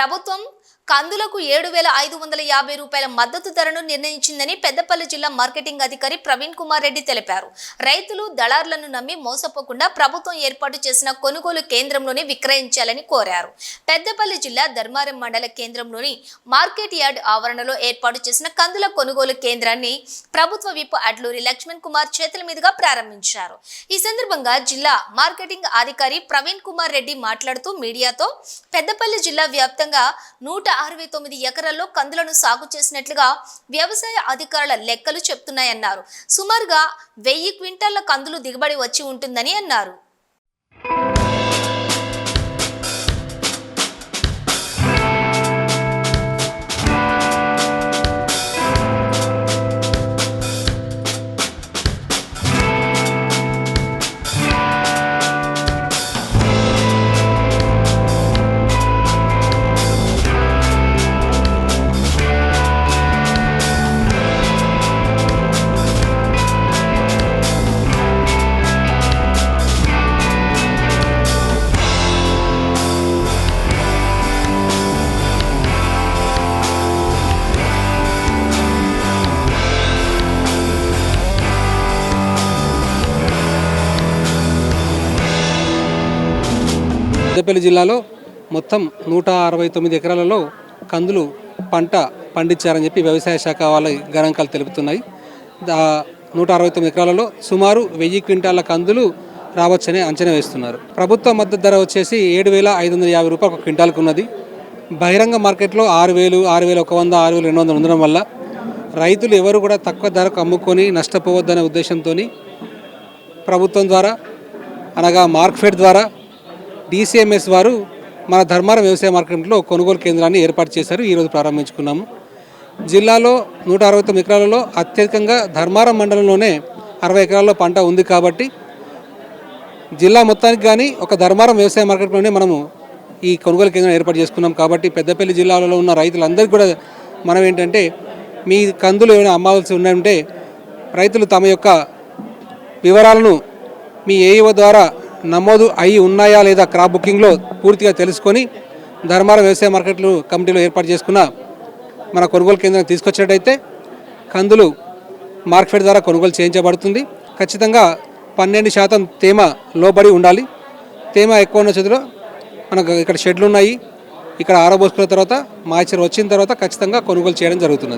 ప్రభుత్వం కందులకు ఏడు వేల ఐదు వందల యాభై రూపాయల మద్దతు ధరను నిర్ణయించిందని పెద్దపల్లి జిల్లా మార్కెటింగ్ అధికారి ప్రవీణ్ కుమార్ రెడ్డి తెలిపారు. రైతులు దళారులను నమ్మి మోసపోకుండా ప్రభుత్వం ఏర్పాటు చేసిన కొనుగోలు కేంద్రంలోనే విక్రయించాలని కోరారు. పెద్దపల్లి జిల్లా ధర్మారం మండల కేంద్రంలోని మార్కెట్ యార్డ్ ఆవరణలో ఏర్పాటు చేసిన కందుల కొనుగోలు కేంద్రాన్ని ప్రభుత్వ విప్ అడ్లూరి లక్ష్మణ్ కుమార్ చేతుల మీదుగా ప్రారంభించారు. ఈ సందర్భంగా జిల్లా మార్కెటింగ్ అధికారి ప్రవీణ్ కుమార్ రెడ్డి మాట్లాడుతూ మీడియాతో పెద్దపల్లి జిల్లా వ్యాప్తంగా నూట అరవై తొమ్మిది ఎకరాల్లో కందులను సాగు చేసినట్లుగా వ్యవసాయ అధికారుల లెక్కలు చెప్తున్నాయన్నారు. సుమారుగా వెయ్యి క్వింటాళ్ళ కందులు దిగుబడి వచ్చి ఉంటుందని అన్నారు. పెద్దపల్లి జిల్లాలో మొత్తం నూట అరవై తొమ్మిది ఎకరాలలో కందులు పంట పండించారని చెప్పి వ్యవసాయ శాఖ వాళ్ళ గణాంకాలు తెలుపుతున్నాయి. దా నూట అరవై తొమ్మిది ఎకరాలలో సుమారు వెయ్యి క్వింటాల కందులు రావచ్చని అంచనా వేస్తున్నారు. ప్రభుత్వ మద్దతు ధర వచ్చేసి ఏడు వేల ఐదు వందల యాభై రూపాయలు ఒక క్వింటాల్కు ఉన్నది. బహిరంగ మార్కెట్లో ఆరు వేలు ఆరు వేల ఒక వంద ఆరు వేల రెండు వందలు ఉండడం వల్ల రైతులు ఎవరు కూడా తక్కువ ధరకు అమ్ముకొని నష్టపోవద్దనే ఉద్దేశంతో ప్రభుత్వం ద్వారా అనగా మార్క్ఫెడ్ ద్వారా డిసిఎంఎస్ వారు మన ధర్మారం వ్యవసాయ మార్కెట్లో కొనుగోలు కేంద్రాన్ని ఏర్పాటు చేశారు. ఈరోజు ప్రారంభించుకున్నాము. జిల్లాలో నూట అరవై తొమ్మిది ఎకరాలలో అత్యధికంగా ధర్మారం మండలంలోనే అరవై ఎకరాల్లో పంట ఉంది కాబట్టి జిల్లా మొత్తానికి కానీ ఒక ధర్మారం వ్యవసాయ మార్కెట్లోనే మనము ఈ కొనుగోలు కేంద్రం ఏర్పాటు చేసుకున్నాం కాబట్టి పెద్దపల్లి జిల్లాలో ఉన్న రైతులందరికీ కూడా మనం ఏంటంటే మీ కందులు ఏమైనా అమ్మాల్సి ఉన్నాయంటే రైతులు తమ యొక్క వివరాలను మీ ఏఈఓ ద్వారా నమోదు అయి ఉన్నాయా లేదా క్రాప్ బుకింగ్లో పూర్తిగా తెలుసుకొని ధర్మారం వ్యవసాయ మార్కెట్లు కమిటీలో ఏర్పాటు చేసుకున్న మన కొనుగోలు కేంద్రం తీసుకొచ్చినట్టయితే కందులు మార్కెట్ ద్వారా కొనుగోలు చేయించబడుతుంది. ఖచ్చితంగా పన్నెండు శాతం తేమ లోబడి ఉండాలి. తేమ ఎక్కువ ఉన్న చదువులో మనకు ఇక్కడ షెడ్లు ఉన్నాయి. ఇక్కడ ఆరబోసుకున్న తర్వాత మాచర్ వచ్చిన తర్వాత ఖచ్చితంగా కొనుగోలు చేయడం జరుగుతున్నది.